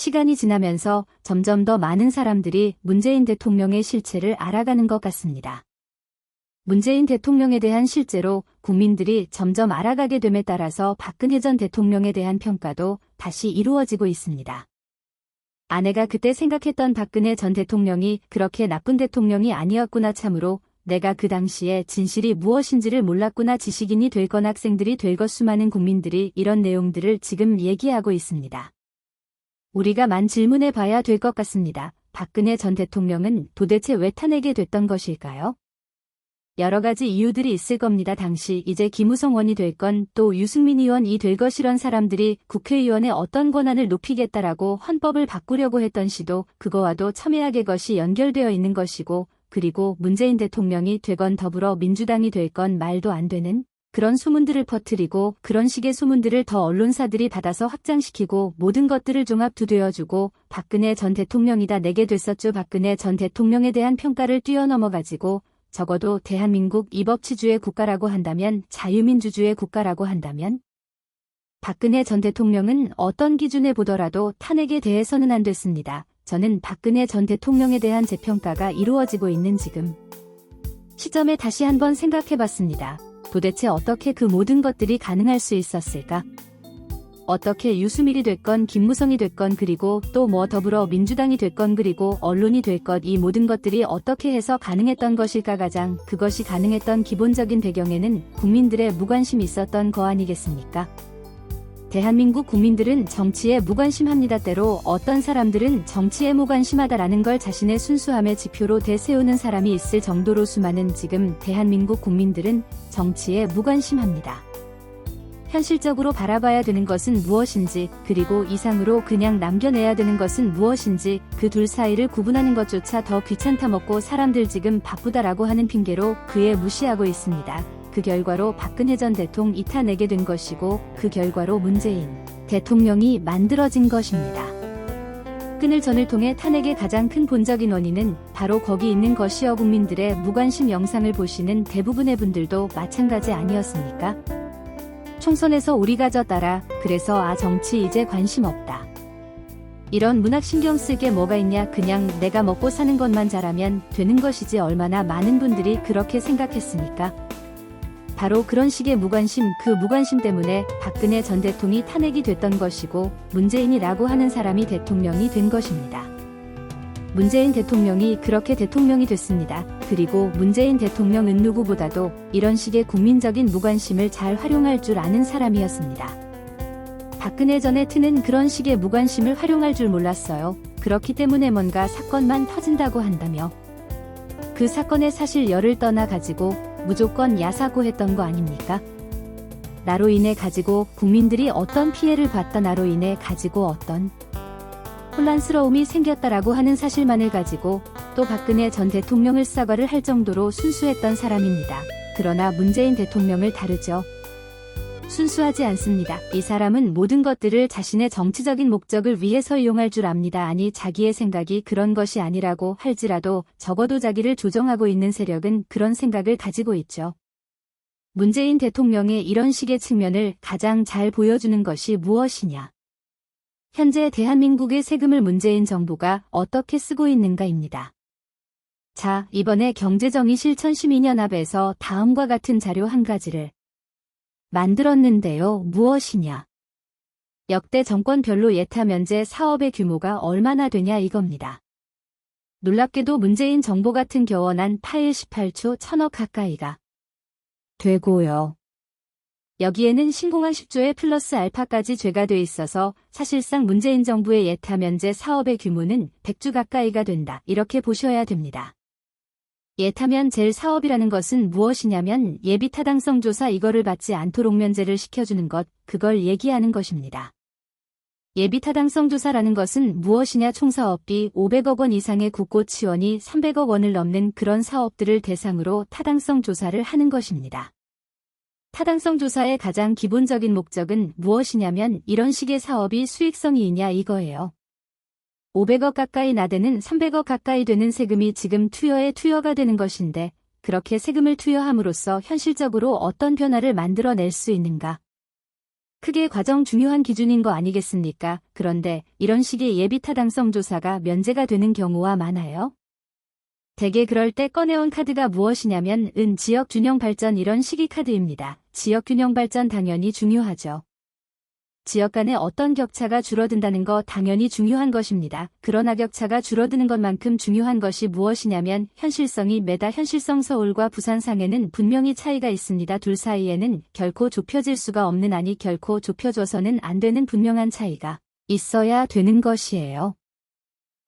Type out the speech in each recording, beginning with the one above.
시간이 지나면서 점점 더 많은 사람들이 문재인 대통령의 실체를 알아가는 것 같습니다. 문재인 대통령에 대한 실제로 국민들이 점점 알아가게 됨에 따라서 박근혜 전 대통령에 대한 평가도 다시 이루어지고 있습니다. 아내가 그때 생각했던 박근혜 전 대통령이 그렇게 나쁜 대통령이 아니었구나 참으로 내가 그 당시에 진실이 무엇인지를 몰랐구나 지식인이 될 건 학생들이 될 것 수많은 국민들이 이런 내용들을 지금 얘기하고 있습니다. 우리가 만 질문해 봐야 될 것 같습니다. 박근혜 전 대통령은 도대체 왜 탄핵이 됐던 것일까요? 여러 가지 이유들이 있을 겁니다. 당시 이제 김우성 원이 될 건 또 유승민 의원이 될 것이런 사람들이 국회의원의 어떤 권한을 높이겠다라고 헌법을 바꾸려고 했던 시도 그거와도 첨예하게 것이 연결되어 있는 것이고 그리고 문재인 대통령이 되건 더불어 민주당이 될 건 말도 안 되는 그런 소문들을 퍼뜨리고 그런 식의 소문들을 더 언론사들이 받아서 확장시키고 모든 것들을 종합 두되어주고 박근혜 전 대통령이다 내게 됐었죠. 박근혜 전 대통령에 대한 평가를 뛰어넘어가지고 적어도 대한민국 이법치주의 국가라고 한다면 자유민주주의 국가라고 한다면 박근혜 전 대통령은 어떤 기준에 보더라도 탄핵에 대해서는 안 됐습니다. 저는 박근혜 전 대통령에 대한 재평가가 이루어지고 있는 지금 시점에 다시 한번 생각해 봤습니다. 도대체 어떻게 그 모든 것들이 가능할 수 있었을까? 어떻게 유수밀이 됐건 김무성이 됐건 그리고 또 뭐 더불어 민주당이 됐건 그리고 언론이 될 것 이 모든 것들이 어떻게 해서 가능했던 것일까 가장 그것이 가능했던 기본적인 배경에는 국민들의 무관심이 있었던 거 아니겠습니까? 대한민국 국민들은 정치에 무관심합니다. 때로 어떤 사람들은 정치에 무관심하다라는 걸 자신의 순수함의 지표로 대세우는 사람이 있을 정도로 수많은 지금 대한민국 국민들은 정치에 무관심합니다. 현실적으로 바라봐야 되는 것은 무엇인지, 그리고 이상으로 그냥 남겨내야 되는 것은 무엇인지, 그 둘 사이를 구분하는 것조차 더 귀찮다 먹고 사람들 지금 바쁘다라고 하는 핑계로 그에 무시하고 있습니다. 그 결과로 박근혜 전 대통령 이탄내게 된 것이고, 그 결과로 문재인 대통령이 만들어진 것입니다. 끈을 전을 통해 탄핵의 가장 큰 본적인 원인은 바로 거기 있는 것이어 국민들의 무관심 영상을 보시는 대부분의 분들도 마찬가지 아니었습니까? 총선에서 우리가 졌다라 그래서 아 정치 이제 관심 없다. 이런 문학 신경 쓸게 뭐가 있냐 그냥 내가 먹고 사는 것만 잘하면 되는 것이지 얼마나 많은 분들이 그렇게 생각했습니까? 바로 그런 식의 무관심 그 무관심 때문에 박근혜 전 대통령이 탄핵이 됐던 것이고 문재인이라고 하는 사람이 대통령이 된 것입니다. 문재인 대통령이 그렇게 대통령이 됐습니다. 그리고 문재인 대통령은 누구보다도 이런 식의 국민적인 무관심을 잘 활용할 줄 아는 사람이었습니다. 박근혜 전에 트는 그런 식의 무관심을 활용할 줄 몰랐어요. 그렇기 때문에 뭔가 사건만 터진다고 한다며 그 사건의 사실 열을 떠나 가지고 무조건 야사고 했던 거 아닙니까? 나로 인해 가지고 국민들이 어떤 피해를 봤다 나로 인해 가지고 어떤 혼란스러움이 생겼다라고 하는 사실만을 가지고 또 박근혜 전 대통령을 사과를 할 정도로 순수했던 사람입니다. 그러나 문재인 대통령을 다르죠. 순수하지 않습니다. 이 사람은 모든 것들을 자신의 정치적인 목적을 위해서 이용할 줄 압니다. 아니 자기의 생각이 그런 것이 아니라고 할지라도 적어도 자기를 조정하고 있는 세력은 그런 생각을 가지고 있죠. 문재인 대통령의 이런 식의 측면을 가장 잘 보여주는 것이 무엇이냐. 현재 대한민국의 세금을 문재인 정부가 어떻게 쓰고 있는가입니다. 자, 이번에 경제정의 실천 시민연합에서 다음과 같은 자료 한 가지를 만들었는데요. 무엇이냐? 역대 정권별로 예타 면제 사업의 규모가 얼마나 되냐 이겁니다. 놀랍게도 문재인 정부 같은 겨원한 파일 18초 천억 가까이가 되고요. 여기에는 신공항 10조에 플러스 알파까지 죄가 돼 있어서 사실상 문재인 정부의 예타 면제 사업의 규모는 100주 가까이가 된다. 이렇게 보셔야 됩니다. 예타면 젤 사업이라는 것은 무엇이냐면 예비 타당성 조사 이거를 받지 않도록 면제를 시켜주는 것, 그걸 얘기하는 것입니다. 예비 타당성 조사라는 것은 무엇이냐 총사업비 500억 원 이상의 국고 치원이 300억 원을 넘는 그런 사업들을 대상으로 타당성 조사를 하는 것입니다. 타당성 조사의 가장 기본적인 목적은 무엇이냐면 이런 식의 사업이 수익성이 있냐 이거예요. 500억 가까이 나대는 300억 가까이 되는 세금이 지금 투여에 투여가 되는 것인데 그렇게 세금을 투여함으로써 현실적으로 어떤 변화를 만들어낼 수 있는가? 크게 과정 중요한 기준인 거 아니겠습니까? 그런데 이런 식의 예비 타당성 조사가 면제가 되는 경우와 많아요. 대개 그럴 때 꺼내온 카드가 무엇이냐면 은 지역 균형 발전 이런 식의 카드입니다. 지역 균형 발전 당연히 중요하죠. 지역 간의 어떤 격차가 줄어든다는 거 당연히 중요한 것입니다. 그러나 격차가 줄어드는 것만큼 중요한 것이 무엇이냐면 현실성이 매다 현실성 서울과 부산 상에는 분명히 차이가 있습니다. 둘 사이에는 결코 좁혀질 수가 없는 아니 결코 좁혀져서는 안 되는 분명한 차이가 있어야 되는 것이에요.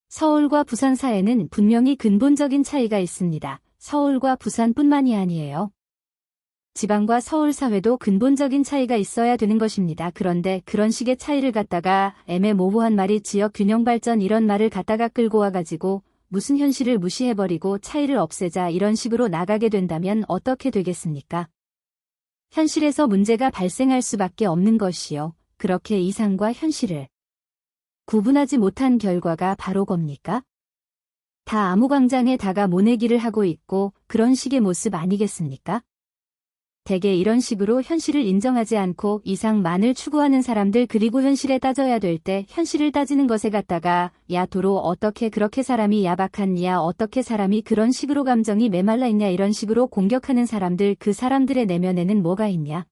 서울과 부산 사이에는 분명히 근본적인 차이가 있습니다. 서울과 부산뿐만이 아니에요. 지방과 서울 사회도 근본적인 차이가 있어야 되는 것입니다. 그런데 그런 식의 차이를 갖다가 애매모호한 말이 지역 균형 발전 이런 말을 갖다가 끌고 와가지고 무슨 현실을 무시해버리고 차이를 없애자 이런 식으로 나가게 된다면 어떻게 되겠습니까? 현실에서 문제가 발생할 수밖에 없는 것이요. 그렇게 이상과 현실을 구분하지 못한 결과가 바로 겁니까? 다 아무광장에 다가 모내기를 하고 있고 그런 식의 모습 아니겠습니까? 대개 이런 식으로 현실을 인정하지 않고 이상만을 추구하는 사람들 그리고 현실에 따져야 될 때 현실을 따지는 것에 갖다가 야 도로 어떻게 그렇게 사람이 야박한냐 어떻게 사람이 그런 식으로 감정이 메말라 있냐 이런 식으로 공격하는 사람들 그 사람들의 내면에는 뭐가 있냐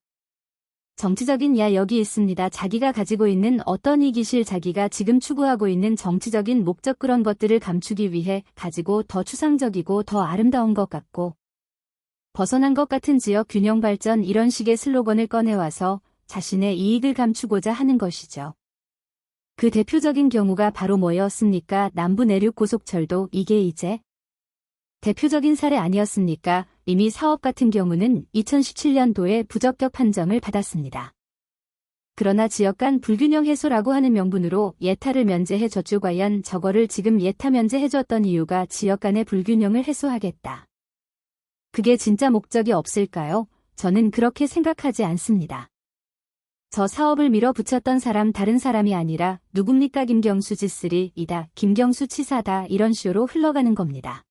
정치적인 야 여기 있습니다. 자기가 가지고 있는 어떤 이기실 자기가 지금 추구하고 있는 정치적인 목적 그런 것들을 감추기 위해 가지고 더 추상적이고 더 아름다운 것 같고 벗어난 것 같은 지역 균형 발전 이런 식의 슬로건을 꺼내와서 자신의 이익을 감추고자 하는 것이죠. 그 대표적인 경우가 바로 뭐였습니까? 남부 내륙 고속철도 이게 이제 대표적인 사례 아니었습니까? 이미 사업 같은 경우는 2017년도에 부적격 판정을 받았습니다. 그러나 지역 간 불균형 해소라고 하는 명분으로 예타를 면제해 줬죠. 과연 저거를 지금 예타 면제해 줬던 이유가 지역 간의 불균형을 해소하겠다. 그게 진짜 목적이 없을까요? 저는 그렇게 생각하지 않습니다. 저 사업을 밀어붙였던 사람 다른 사람이 아니라 누굽니까 김경수 지쓰리 이다 김경수 치사다 이런 식으로 흘러가는 겁니다.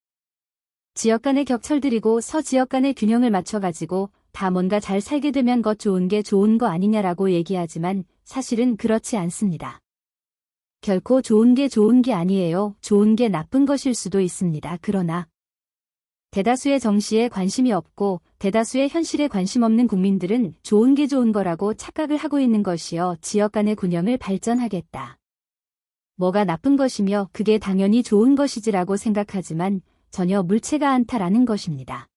지역 간의 격철들이고 서 지역 간의 균형을 맞춰가지고 다 뭔가 잘 살게 되면 것 좋은 게 좋은 거 아니냐라고 얘기하지만 사실은 그렇지 않습니다. 결코 좋은 게 좋은 게 아니에요. 좋은 게 나쁜 것일 수도 있습니다. 그러나 대다수의 정시에 관심이 없고 대다수의 현실에 관심 없는 국민들은 좋은 게 좋은 거라고 착각을 하고 있는 것이여 지역 간의 균형을 발전하겠다. 뭐가 나쁜 것이며 그게 당연히 좋은 것이지라고 생각하지만 전혀 물체가 않다라는 것입니다.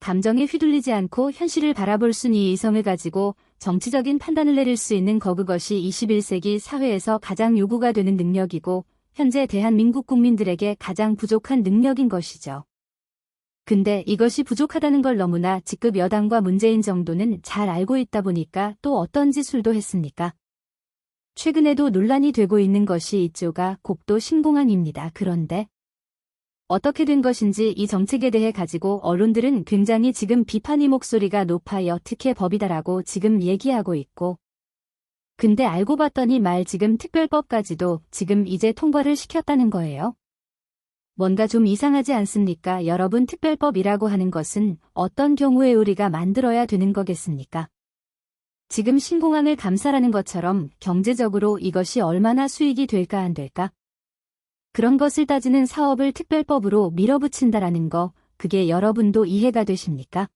감정에 휘둘리지 않고 현실을 바라볼 수 있는 이성을 가지고 정치적인 판단을 내릴 수 있는 거 그것이 21세기 사회에서 가장 요구가 되는 능력이고 현재 대한민국 국민들에게 가장 부족한 능력인 것이죠. 근데 이것이 부족하다는 걸 너무나 직급 여당과 문재인 정도는 잘 알고 있다 보니까 또 어떤 짓술도 했습니까? 최근에도 논란이 되고 있는 것이 이조가 곡도 신공항입니다. 그런데 어떻게 된 것인지 이 정책에 대해 가지고 언론들은 굉장히 지금 비판의 목소리가 높아요. 특혜 법이다라고 지금 얘기하고 있고 근데 알고 봤더니 말 지금 특별법까지도 지금 이제 통과를 시켰다는 거예요. 뭔가 좀 이상하지 않습니까? 여러분 특별법이라고 하는 것은 어떤 경우에 우리가 만들어야 되는 거겠습니까? 지금 신공항을 감사라는 것처럼 경제적으로 이것이 얼마나 수익이 될까 안 될까? 그런 것을 따지는 사업을 특별법으로 밀어붙인다라는 거, 그게 여러분도 이해가 되십니까?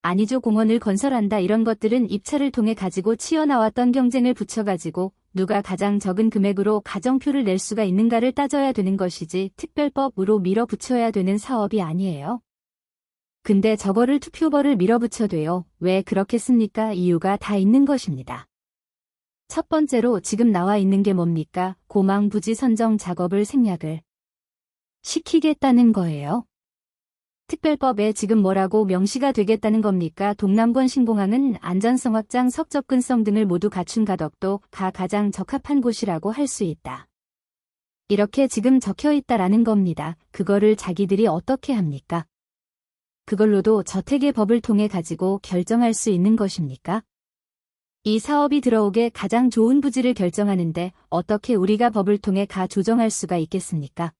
아니죠 공원을 건설한다 이런 것들은 입찰을 통해 가지고 치어나왔던 경쟁을 붙여가지고 누가 가장 적은 금액으로 가정표를 낼 수가 있는가를 따져야 되는 것이지 특별법으로 밀어붙여야 되는 사업이 아니에요. 근데 저거를 투표벌을 밀어붙여도요. 왜 그렇겠습니까? 이유가 다 있는 것입니다. 첫 번째로 지금 나와 있는 게 뭡니까? 고망 부지 선정 작업을 생략을 시키겠다는 거예요. 특별법에 지금 뭐라고 명시가 되겠다는 겁니까? 동남권 신공항은 안전성 확장, 석접근성 등을 모두 갖춘 가덕도 가 가장 적합한 곳이라고 할 수 있다. 이렇게 지금 적혀 있다라는 겁니다. 그거를 자기들이 어떻게 합니까? 그걸로도 저택의 법을 통해 가지고 결정할 수 있는 것입니까? 이 사업이 들어오게 가장 좋은 부지를 결정하는데 어떻게 우리가 법을 통해 가 조정할 수가 있겠습니까?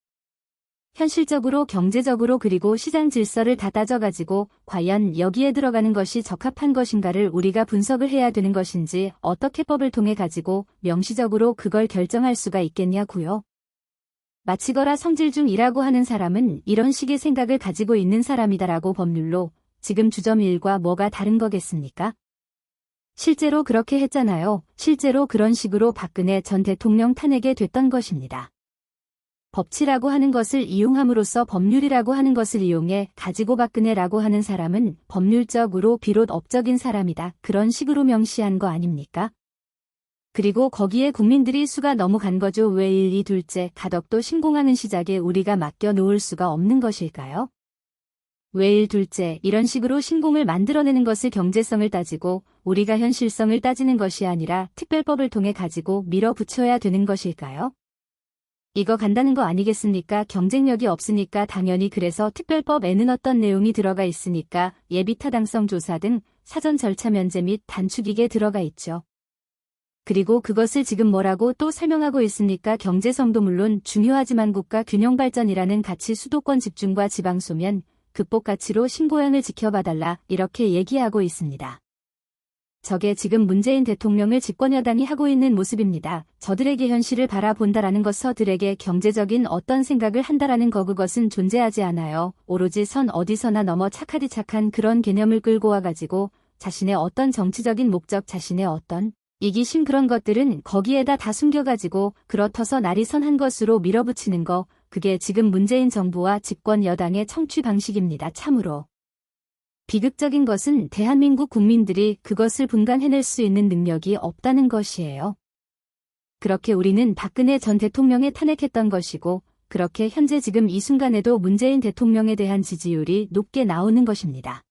현실적으로 경제적으로 그리고 시장 질서를 다 따져가지고 과연 여기에 들어가는 것이 적합한 것인가를 우리가 분석을 해야 되는 것인지 어떻게 법을 통해 가지고 명시적으로 그걸 결정할 수가 있겠냐고요. 마치거라 성질 중이라고 하는 사람은 이런 식의 생각을 가지고 있는 사람이다라고 법률로 지금 주점 1과 뭐가 다른 거겠습니까? 실제로 그렇게 했잖아요. 실제로 그런 식으로 박근혜 전 대통령 탄핵에 됐던 것입니다. 법치라고 하는 것을 이용함으로써 법률이라고 하는 것을 이용해 가지고 박근혜라고 하는 사람은 법률적으로 비롯 업적인 사람이다. 그런 식으로 명시한 거 아닙니까? 그리고 거기에 국민들이 수가 너무 간 거죠. 왜 1, 2, 둘째 가덕도 신공하는 시작에 우리가 맡겨 놓을 수가 없는 것일까요? 왜 1, 둘째 이런 식으로 신공을 만들어내는 것을 경제성을 따지고 우리가 현실성을 따지는 것이 아니라 특별법을 통해 가지고 밀어붙여야 되는 것일까요? 이거 간다는 거 아니겠습니까? 경쟁력이 없으니까 당연히 그래서 특별법에는 어떤 내용이 들어가 있으니까 예비 타당성 조사 등 사전 절차 면제 및 단축익에 들어가 있죠. 그리고 그것을 지금 뭐라고 또 설명하고 있습니까? 경제성도 물론 중요하지만 국가 균형 발전이라는 가치 수도권 집중과 지방 소면 극복 가치로 신고양을 지켜봐달라 이렇게 얘기하고 있습니다. 저게 지금 문재인 대통령을 집권 여당이 하고 있는 모습입니다. 저들에게 현실을 바라본다라는 것 서들에게 경제적인 어떤 생각을 한다라는 거 그것은 존재하지 않아요. 오로지 선 어디서나 넘어 착하디 착한 그런 개념을 끌고 와가지고 자신의 어떤 정치적인 목적 자신의 어떤 이기심 그런 것들은 거기에다 다 숨겨가지고 그렇터서 날이 선한 것으로 밀어붙이는 거 그게 지금 문재인 정부와 집권 여당의 청취 방식입니다. 참으로. 비극적인 것은 대한민국 국민들이 그것을 분간해낼 수 있는 능력이 없다는 것이에요. 그렇게 우리는 박근혜 전 대통령에 탄핵했던 것이고, 그렇게 현재 지금 이 순간에도 문재인 대통령에 대한 지지율이 높게 나오는 것입니다.